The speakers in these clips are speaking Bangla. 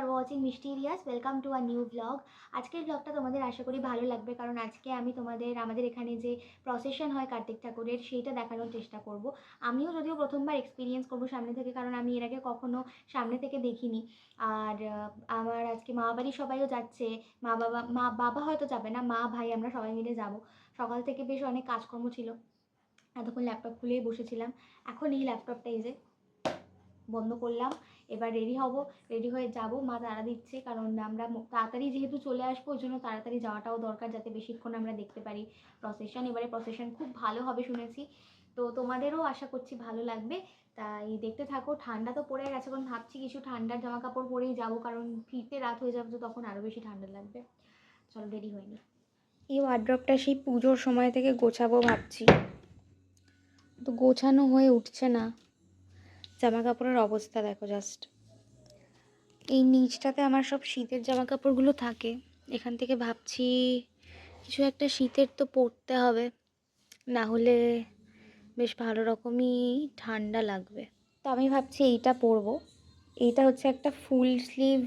R watching Mysterious welcome to a new blog আজকের ব্লগটা তোমাদের আশা করি ভালো লাগবে, কারণ আজকে আমি তোমাদের, আমাদের এখানে যে প্রসেশন হয় কার্তিক ঠাকুরের, সেইটা দেখানোর চেষ্টা করব। আমিও যদিও প্রথমবার এক্সপিরিয়েন্স করব সামনে থেকে, কারণ আমি এর আগে কখনো সামনে থেকে দেখিনি। আর আমার আজকে মা বাড়ি সবাইও যাচ্ছে, মা বাবা মা, বাবা হয়তো যাবে না, মা, ভাই আমরা সবাই মিলে যাব। সকাল থেকে বেশ অনেক কাজকর্ম ছিল। এতক্ষণ ল্যাপটপ খুলেই বসেছিলাম। এখন এই ল্যাপটপটা এই যে বন্ধ করলাম। এবার রেডি হব রেডি হয়ে যাব। মা তাড়া দিচ্ছে, কারণ আমরা তাড়াতাড়ি যেহেতু চলে আসব, ওই জন্য তাড়াতাড়ি যাওয়াটাও দরকার যাতে বেশিক্ষণ আমরা দেখতে পারি প্রসেশন এবারে প্রসেশন খুব ভালো হবে শুনেছি। তো তোমাদেরও আশা করছি ভালো লাগবে। তাই দেখতে থাকো, ঠান্ডা তো পড়ে গেছে, এখন ভাবছি কিছু ঠান্ডার জামা কাপড় পরেই যাব, কারণ ফিরতে রাত হয়ে যাবে তো তখন আরও বেশি ঠান্ডা লাগবে। চলো রেডি হয়নি এই ওয়ার্ড্রপটা সেই পুজোর সময় থেকে গোছাবো ভাবছি। তো গোছানো হয়ে উঠছে না। জামা কাপড়ের অবস্থা দেখো জাস্ট এই নিচটাতে আমার সব শীতের জামা কাপড়গুলো থাকে। এখান থেকে ভাবছি কিছু একটা শীতের তো পরতে হবে। না হলে বেশ ভালো রকমই ঠান্ডা লাগবে। তো আমি ভাবছি এইটা পরবো। এইটা হচ্ছে একটা ফুল স্লিভ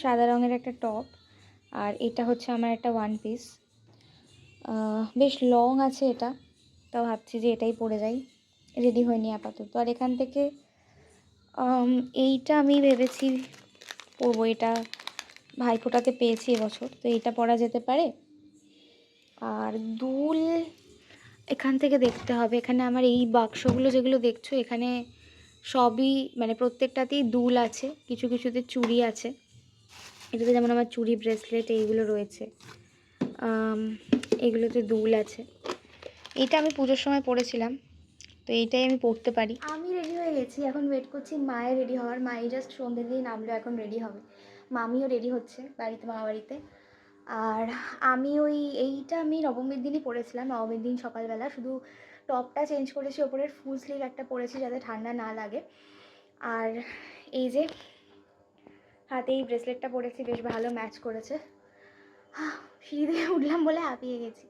সাদা রঙের একটা টপ আর এটা হচ্ছে আমার একটা ওয়ান পিস বেশ লং আছে এটা। তাও ভাবছি যে এটাই পরে যাই। রেডি হয়নি আপাতত। আর এখান থেকে এইটা আমি ভেবেছি পরবো। এটা ভাইফোঁটাতে পেয়েছি এবছর, তো এইটা পরা যেতে পারে। আর দুল এখান থেকে দেখতে হবে। এখানে আমার এই বাক্সগুলো যেগুলো দেখছ, এখানে সবই মানে প্রত্যেকটাতেই দুল আছে, কিছু কিছুতে চুড়ি আছে। এটাতে যেমন আমার চুড়ি ব্রেসলেট এইগুলো রয়েছে এগুলোতে দুল আছে। এইটা আমি পুজোর সময় পরেছিলাম। তো এইটাই আমি পড়তে পারি। আমি রেডি হয়ে গেছি, এখন ওয়েট করছি, মায়ের রেডি হওয়ার। মাই জাস্ট সন্ধ্যে দিয়ে নামলো এখন রেডি হবে। মামিও রেডি হচ্ছে বাড়িতে, মামা বাড়িতে। আর আমি ওই এইটা আমি নবমীর দিনই পরেছিলাম নবমীর দিন সকালবেলা। শুধু টপটা চেঞ্জ করেছি ওপরের ফুল স্লিভ একটা পরেছি যাতে ঠান্ডা না লাগে। আর এই যে হাতে এই ব্রেসলেটটা পরেছি, বেশ ভালো ম্যাচ করেছে। সিঁড়ি দিয়ে উঠলাম বলে হাঁপিয়ে গেছি।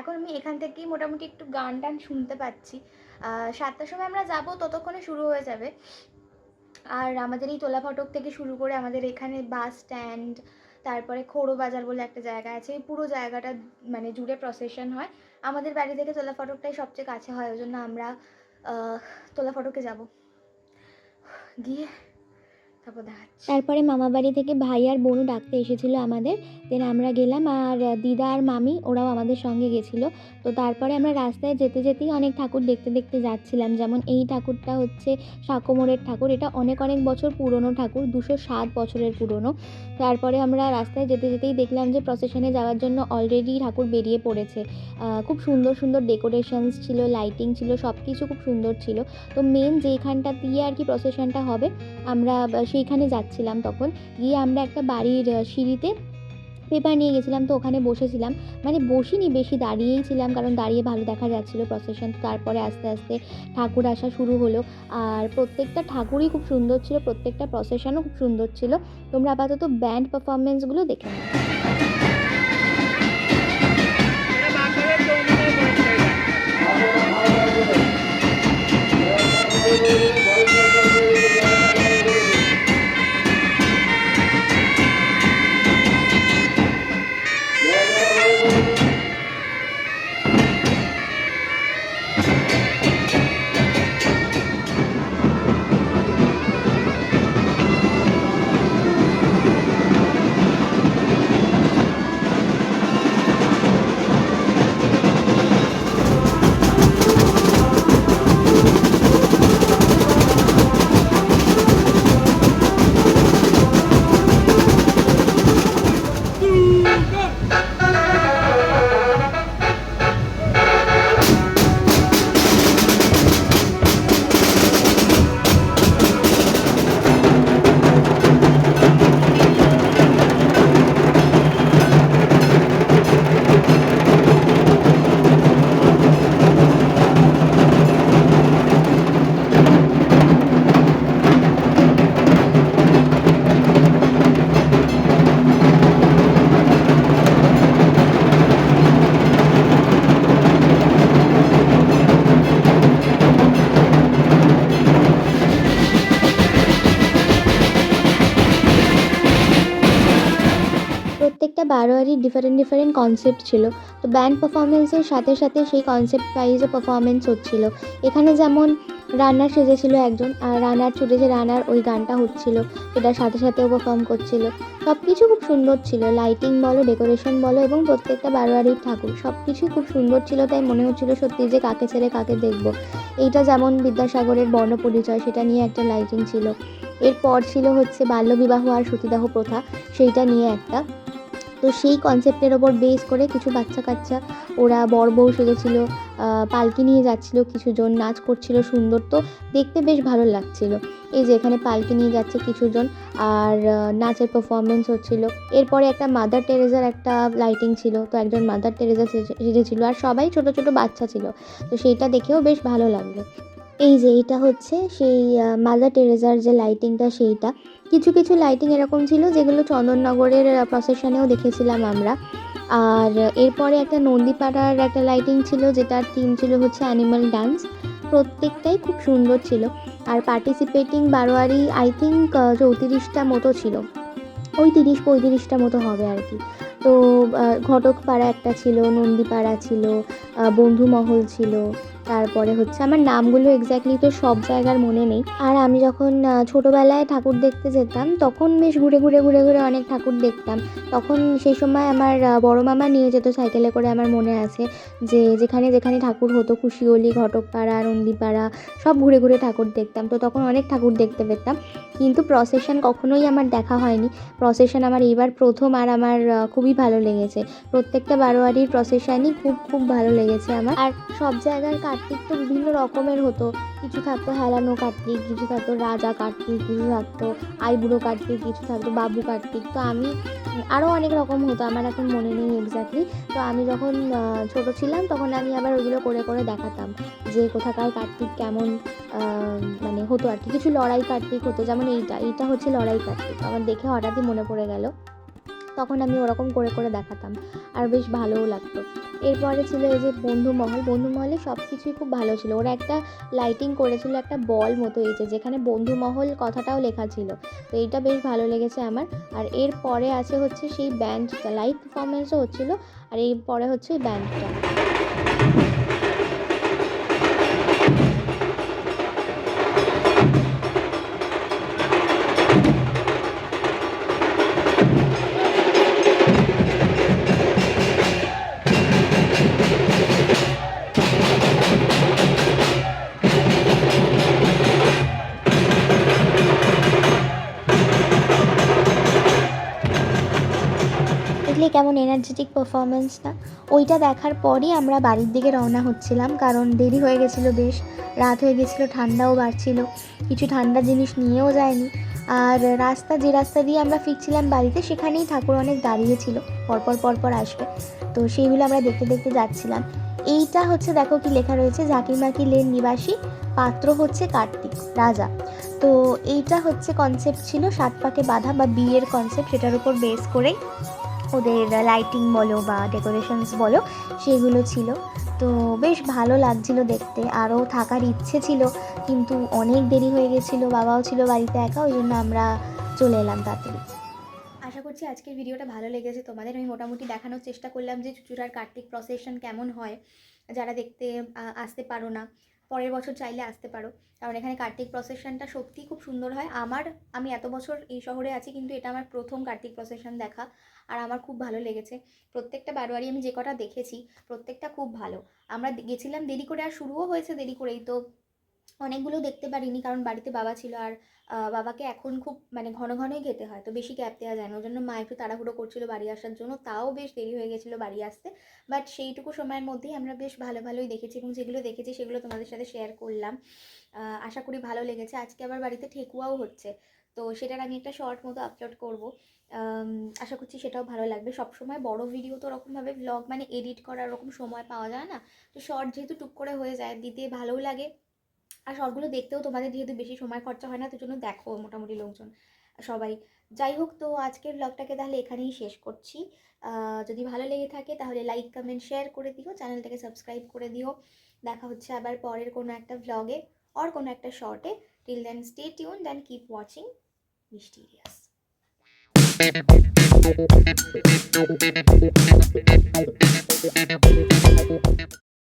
এখন আমি এখান থেকেই মোটামুটি একটু গান টান শুনতে পাচ্ছি। সাতটার সময় আমরা যাব, ততক্ষণে শুরু হয়ে যাবে। আর আমাদের এই তোলা ফটক থেকে শুরু করে আমাদের এখানে বাস স্ট্যান্ড, তারপরে খোড়ো বাজার বলে একটা জায়গা আছে, এই পুরো জায়গাটা মানে জুড়ে প্রসেশন হয়। আমাদের বাড়ি থেকে তোলা ফটকটাই সবচেয়ে কাছে হয়, ওই জন্য আমরা তোলা ফটকে যাব। গিয়ে তারপর মামা বাড়ি থেকে ভাই আর বোনও ডাকতে এসেছিল আমাদের। দেন আমরা গেলাম আর দিদা আর মামি, ওরাও আমাদের সঙ্গে গেছিল। তো তারপরে আমরা রাস্তায় যেতে যেতেই অনেক ঠাকুর দেখতে দেখতে যাচ্ছিলাম। যেমন এই ঠাকুরটা হচ্ছে সাকোমোড়ের ঠাকুর। এটা অনেক অনেক বছর পুরনো ঠাকুর, দুশো সাত বছরের পুরনো। তারপরে আমরা রাস্তায় যেতে যেতেই দেখলাম যে প্রসেশনে যাওয়ার জন্য অলরেডি ঠাকুর বেরিয়ে পড়েছে। খুব সুন্দর সুন্দর ডেকোরেশনস ছিল লাইটিং ছিল সব কিছু খুব সুন্দর ছিল। তো মেন যেইখানটা দিয়ে আর কি প্রসেশনটা হবে, আমরা বা- সেইখানে যাচ্ছিলাম তখন। গিয়ে আমরা একটা বাড়ির সিঁড়িতে পেপার নিয়ে গেছিলাম, তো ওখানে বসেছিলাম। মানে বসিনি, বেশি দাঁড়িয়েই ছিলাম, কারণ দাঁড়িয়ে ভালো দেখা যাচ্ছিল প্রসেশন তারপরে আস্তে আস্তে ঠাকুর আসা শুরু হলো। আর প্রত্যেকটা ঠাকুরই খুব সুন্দর ছিল, প্রত্যেকটা প্রসেশনও খুব সুন্দর ছিল। তোমরা আপাতত ব্যান্ড পারফরমেন্সগুলো দেখে নাও। প্রত্যেকটা বারোয়ারি ডিফারেন্ট ডিফারেন্ট কনসেপ্ট ছিল। তো ব্যান্ড পারফরমেন্সের সাথে সাথে সেই কনসেপ্ট ওয়াইজও পারফরমেন্স হচ্ছিল। এখানে যেমন রানার সেজেছিল একজন, আর রানার ছুটে যে রানার ওই গানটা হচ্ছিল, সেটার সাথে সাথেও পারফর্ম করছিল। সব কিছু খুব সুন্দর ছিল লাইটিং বলো ডেকোরেশন বলো, এবং প্রত্যেকটা বারোয়ারির ঠাকুর। সব কিছুই খুব সুন্দর ছিল, তাই মনে হচ্ছিল সত্যি যে কাকে ছেড়ে কাকে দেখব। এইটা যেমন বিদ্যাসাগরের বর্ণ পরিচয় সেটা নিয়ে একটা লাইটিং ছিল। এরপর ছিল হচ্ছে বাল্যবিবাহ আর সতীদাহ প্রথা, সেইটা নিয়ে একটা তো সেই কনসেপ্টের ওপর বেস করে কিছু বাচ্চা কাচ্চা, ওরা বর বউ সেজেছিল পালকি নিয়ে যাচ্ছিল, কিছুজন নাচ করছিল সুন্দর তো দেখতে বেশ ভালো লাগছিল। এই যে এখানে পালকি নিয়ে যাচ্ছে কিছুজন, আর নাচের পারফরমেন্স হচ্ছিল। এরপরে একটা মাদার টেরেজার একটা লাইটিং ছিল, তো একজন মাদার টেরেজা সেজে- সেজেছিল, আর সবাই ছোট ছোট বাচ্চা ছিল। তো সেইটা দেখেও বেশ ভালো লাগল। এই যে এইটা হচ্ছে সেই মাদার টেরেজার যে লাইটিংটা সেইটা। কিছু কিছু লাইটিং এরকম ছিল যেগুলো চন্দননগরের প্রসেশনেও দেখেছিলাম আমরা। আর এরপরে একটা নন্দীপাড়ার একটা লাইটিং ছিল যেটার থিম ছিল হচ্ছে অ্যানিমাল ডান্স প্রত্যেকটাই খুব সুন্দর ছিল। আর পার্টিসিপেটিং বারোয়ারি আই থিঙ্ক চৌত্রিশটা মতো ছিল। ওই তিরিশ পঁয়ত্রিশটা মতো হবে আর কি। তো ঘটকপাড়া একটা ছিল, নন্দীপাড়া ছিল বন্ধুমহল ছিল। তারপরে হচ্ছে আমার নামগুলো এক্স্যাক্টলি তো সব জায়গার মনে নেই। আর আমি যখন ছোটোবেলায় ঠাকুর দেখতে যেতাম, তখন বেশ ঘুরে ঘুরে ঘুরে ঘুরে অনেক ঠাকুর দেখতাম। তখন সেই সময় আমার বড় মামা নিয়ে যেত সাইকেলে করে আমার মনে আছে যে, যেখানে যেখানে ঠাকুর হতো খুশিওলি ঘটকপাড়া, নন্দীপাড়া, সব ঘুরে ঘুরে ঠাকুর দেখতাম। তো তখন অনেক ঠাকুর দেখতে পেতাম। কিন্তু প্রসেশন কখনোই আমার দেখা হয়নি। প্রসেশন আমার এইবার প্রথম আর আমার খুবই ভালো লেগেছে। প্রত্যেকটা বারোয়ারির প্রসেশনই খুব খুব ভালো লেগেছে আমার। আর সব জায়গার কার্তিক তো বিভিন্ন রকমের হতো। কিছু থাকতো হেলানো কার্তিক, কিছু থাকতো রাজা কার্তিক, কিছু থাকতো আইবুড়ো কার্তিক, কিছু থাকতো বাবু কার্তিক। তো আমি আরও অনেক রকম হতো, আমার এখন মনে নেই এক্স্যাক্টলি তো আমি যখন ছোট ছিলাম তখন আমি আবার ওইগুলো করে করে দেখাতাম যে কোথাকার কার্তিক কেমন মানে হতো আর কি। কিছু লড়াই কার্তিক হতো, যেমন এইটা এইটা হচ্ছে লড়াই কার্তিক। আমার দেখে হঠাৎই মনে পড়ে গেল। তখন আমি ওরকম করে করে দেখাতাম আর বেশ ভালোও লাগতো। এরপরে ছিল এই যে বন্ধুমহল বন্ধুমহলে সব কিছুই খুব ভালো ছিল। ওরা একটা লাইটিং করেছিল একটা বল মতো এই যেখানে বন্ধুমহল কথাটাও লেখা ছিল। তো এইটা বেশ ভালো লেগেছে আমার। আর এর পরে আছে হচ্ছে সেই ব্যান্ডটা লাইভ পারফরমেন্সও হচ্ছিল। আর এই পরে হচ্ছে ব্যান্ডটা কেমন এনার্জেটিক পারফরমেন্স না। ওইটা দেখার পরই আমরা বাড়ির দিকে রওনা হচ্ছিলাম, কারণ দেরি হয়ে গেছিল বেশ। রাত হয়ে গেছিল, ঠান্ডাও বাড়ছিল। কিছু ঠান্ডা জিনিস নিয়েও যায়নি। আর রাস্তা, যে রাস্তা দিয়ে আমরা ফিরছিলাম বাড়িতে, সেখানেই ঠাকুর অনেক দাঁড়িয়েছিল পরপর পরপর আসবে। তো সেইগুলো আমরা দেখতে দেখতে যাচ্ছিলাম। এইটা হচ্ছে, দেখো কি লেখা রয়েছে ঝাঁকিমাকি লেন নিবাসী পাত্র হচ্ছে কার্তিক, রাজা। তো এইটা হচ্ছে কনসেপ্ট ছিল, সাত পাকে বাঁধা বা বিয়ের কনসেপ্ট সেটার উপর বেস করেই ওদের লাইটিং বলো বা ডেকোরেশনস বলো, সেগুলো ছিল। তো বেশ ভালো লাগছিল দেখতে। আরও থাকার ইচ্ছে ছিল, কিন্তু অনেক দেরি হয়ে গেছিল, বাবাও ছিল বাড়িতে একা, ওই জন্য আমরা চলে এলাম তাড়াতাড়ি। আশা করছি আজকের ভিডিওটা ভালো লেগেছে। তোমাদের আমি মোটামুটি দেখানোর চেষ্টা করলাম যে চুচুড়ার কার্তিক প্রসেশন কেমন হয়, যারা দেখতে আসতে পারো না। পরের বছর চাইলে আসতে পারো। কারণ এখানে কার্তিক প্রসেশনটা সত্যিই খুব সুন্দর হয়। আমার, আমি এত বছর এই শহরে আছি, কিন্তু এটা আমার প্রথম কার্তিক প্রসেশন দেখা আর আমার খুব ভালো লেগেছে। প্রত্যেকটা বারোয়ারি আমি যে কটা দেখেছি, প্রত্যেকটা খুব ভালো। আমরা গেছিলাম দেরি করে আর শুরুও হয়েছে দেরি করেই, তো অনেকগুলো দেখতে পারিনি, কারণ বাড়িতে বাবা ছিল আর বাবাকে এখন খুব মানে ঘন ঘনই খেতে হয়, তো বেশি ক্যাব দেওয়া যায় না। ওই জন্য মা একটু তাড়াহুড়ো করছিল বাড়ি আসার জন্য, তাও বেশ দেরি হয়ে গেছিল বাড়ি আসতে। বাট সেইটুকু সময়ের মধ্যেই আমরা বেশ ভালো ভালোই দেখেছি এবং যেগুলো দেখেছি সেগুলো তোমাদের সাথে শেয়ার করলাম। আশা করি ভালো লেগেছে। আজকে আবার বাড়িতে ঠেকুয়াও হচ্ছে, তো সেটার আমি একটা শর্ট মতো আপলোড করব। আশা করছি সেটাও ভালো লাগবে। সব সময় বড় ভিডিও তো ওরকমভাবে ব্লগ মানে এডিট করার ওরকম সময় পাওয়া যায় না, তো শর্ট যেহেতু টুক করে হয়ে যায়, দিতে ভালোও লাগে। আর শর্টগুলো দেখতেও তোমাদের যেহেতু বেশি সময় খরচা হয় না, তো জন্য দেখো মোটামুটি লোকজন সবাই। যাই হোক, তো আজকের ব্লগটাকে তাহলে এখানেই শেষ করছি। যদি ভালো লেগে থাকে তাহলে লাইক কমেন্ট শেয়ার করে দিও চ্যানেলটাকে সাবস্ক্রাইব করে দিও। দেখা হচ্ছে আবার পরের কোনো একটা ভ্লগে অর কোনো একটা শর্টে till then stay tune then keep watching Mysterious.